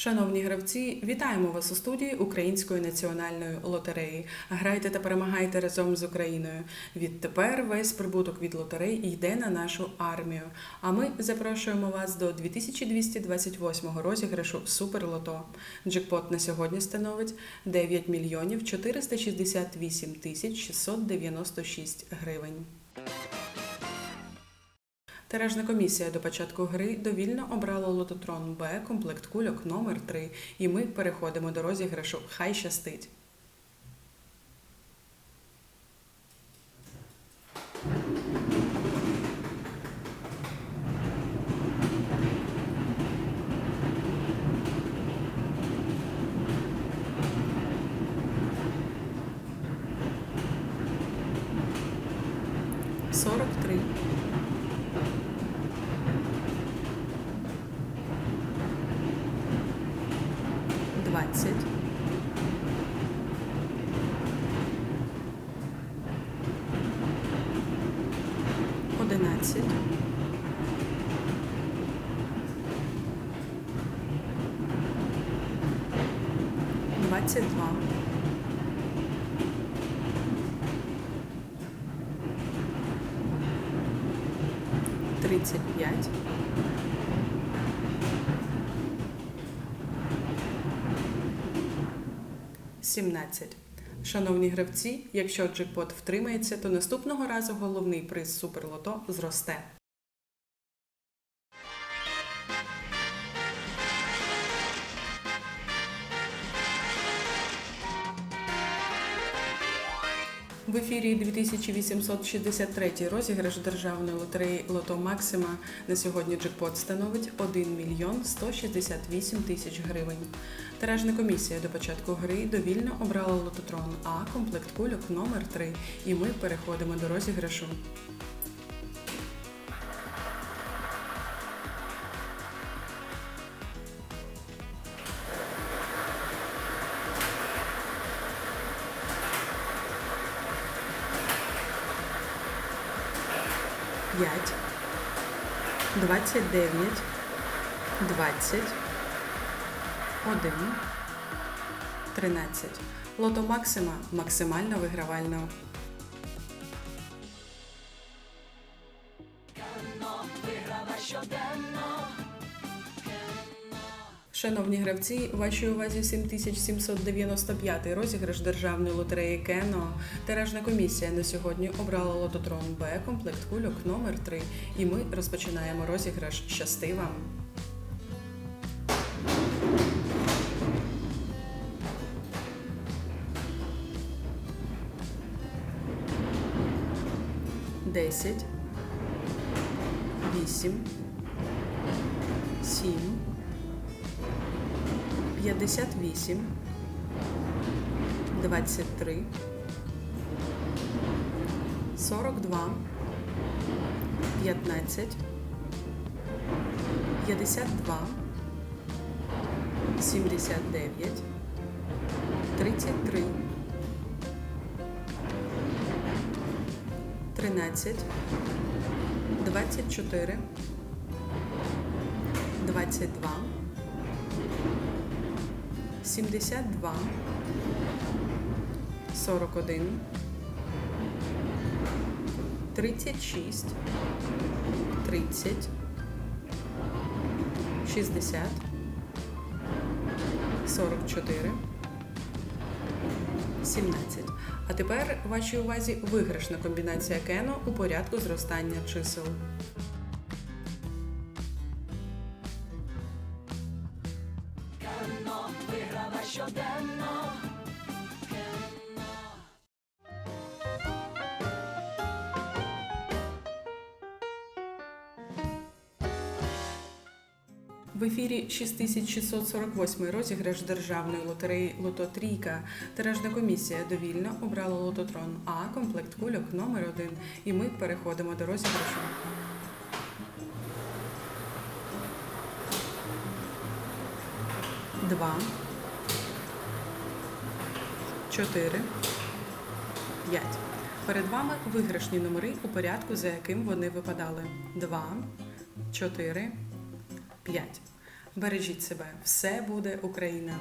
Шановні гравці, вітаємо вас у студії Української національної лотереї. Грайте та перемагайте разом з Україною. Відтепер весь прибуток від лотерей йде на нашу армію. А ми запрошуємо вас до 2228 розіграшу Суперлото. Джекпот на сьогодні становить 9 мільйонів 468 тисяч 696 гривень. Тиражна комісія до початку гри довільно обрала лототрон Б комплект кульок номер 3 і ми переходимо до розіграшу Хай щастить. Сорок три. 22. Тридцять п'ять. Сімнадцять. Шановні гравці, якщо джекпот втримається, то наступного разу головний приз суперлото зросте. В ефірі 2863 розіграш державної лотереї Лото Максима. На сьогодні джекпот становить 1 мільйон 168 тисяч гривень. Тиражна комісія до початку гри довільно обрала лототрон А комплект кульок номер 3 І ми переходимо до розіграшу. П'ять, двадцять дев'ять, двадцять, один, тринадцять. Лото Максима максимально вигравально. Шановні гравці, вашій увазі 7795 розіграш державної лотереї Кено. Тиражна комісія на сьогодні обрала лототрон Б комплект кульок номер 3 І ми розпочинаємо розіграш. Щасти вам! Десять, вісім, сім. 58, 23, 42, 15, 52, 79, 33, 13, 24, 22, 72, 41, 36, 30, 60, 44, 17. А тепер вашій увазі виграшна комбінація кено у порядку зростання чисел. В ефірі 6648 розіграш державної лотереї Лото Трійка. Тиражна комісія довільно обрала лототрон А комплект кульок номер 1 І ми переходимо до розіграшу. Два. Чотири. П'ять. Перед вами виграшні номери у порядку, за яким вони випадали. Два, чотири, 5. Бережіть себе, все буде Україна.